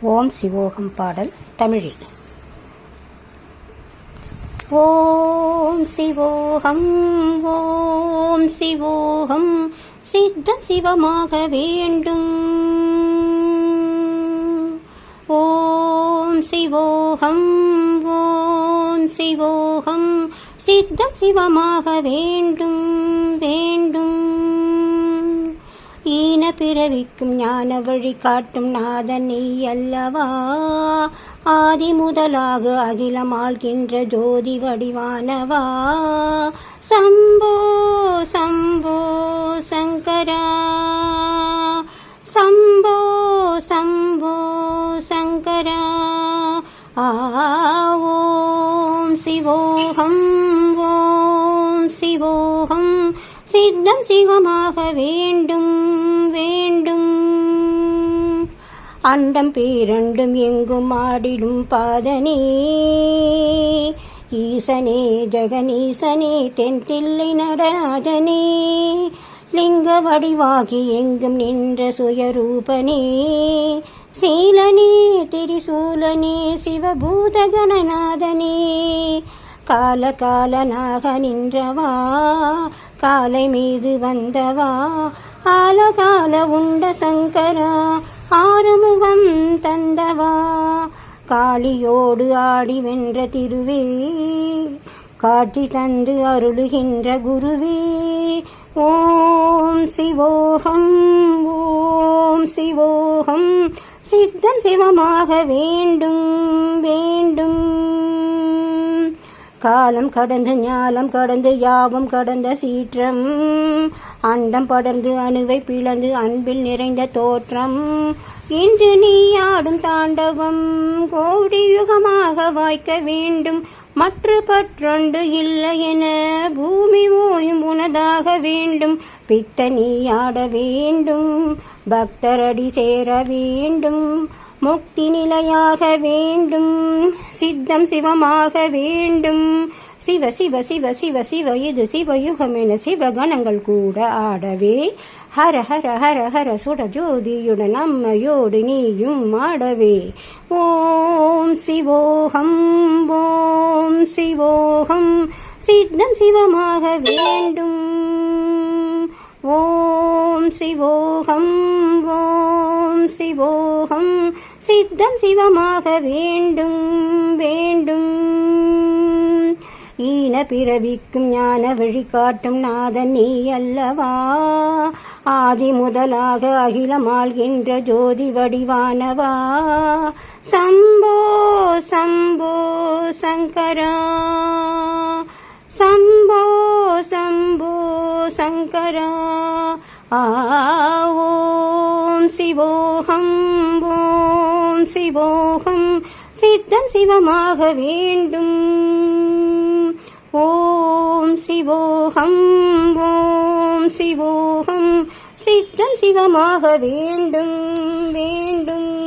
ஓம் சிவோகம் பாடல் தமிழில் ஓம் சிவோகம் ஓம் சிவோகம் சித்தம் சிவமாக வேண்டும். ஓம் சிவோகம் ஓம் சிவோகம் சித்தம் சிவமாக வேண்டும் வேண்டும். பிறவிக்கும் ஞான வழி காட்டும் நாதன் நீ அல்லவா? ஆதி முதலாக அகிலம் ஆள்கின்ற ஜோதி வடிவானவா? சம்போ சம்போ சங்கரா. சம்போ சம்போ சங்கரா. ஆ ஓம் சிவோகம் ஓம் சிவோகம் சித்தம் சிவமாக வேண்டும் வேண்டும். அண்டம் பேரண்டும் எங்கும் ஆடிடும் பாதனே. ஈசனே ஜெகனீசனே தென்தில்லை நடராஜனே. லிங்க வடிவாகி எங்கும் நின்ற சுயரூபனே. சீலனே திரிசூலனே சிவபூதகணநாதனே. கால காலனாக நின்றவா காலை மீது வந்தவா ஆலகால உண்ட சங்கரா ஆறுமுகம் தந்தவா காளியோடு ஆடி வென்ற திருவே காட்சி தந்து அருளுகின்ற குருவே ஓம் சிவோகம் ஓம் சிவோகம் சித்தம் சிவமாக வேண்டும் வேண்டும். காலம் கடந்து ஞாலம் கடந்து யாவும் கடந்த சீற்றம். அண்டம் படர்ந்து அணுவை பிளந்து அன்பில் நிறைந்த தோற்றம். இன்று நீ ஆடும் தாண்டவம் கோடி யுகமாக வாய்க்க வேண்டும். மற்ற பற்றொண்டு இல்லை என பூமி ஓயும் உனதாக வேண்டும். பித்த நீ ஆட வேண்டும். பக்தரடி சேர வேண்டும். முக்தி நிலையாக வேண்டும். சித்தம் சிவமாக வேண்டும். சிவ சிவ சிவ சிவ சிவ இது சிவயுகம் என சிவகணங்கள் கூட ஆடவே. ஹர ஹர ஹர ஹர சுட ஜோதியுடன் அம்மையோடு நீயும் ஆடவே. ஓம் சிவோகம் ஓம் சிவோகம். சித்தம் சிவமாக வேண்டும். ஓம் சிவோகம் ஓம் சிவோகம். சித்தம் சிவமாக வேண்டும் வேண்டும். ஈன பிறவிக்கும் ஞான வழி காட்டும் நாதன் நீ அல்லவா? ஆதி முதலாக அகிலமாள்கின்ற ஜோதி வடிவானவா? சம்போ சம்போ சங்கரா. சம்போ சம்போ சங்கரா. ஆ ஓம் சிவோகம் ஓம் சிவோகம் சித்தம் சிவமாக வேண்டும். ஓம் சிவோகம் ஓம் சிவோகம் சித்தம் சிவமாக வேண்டும் வேண்டும்.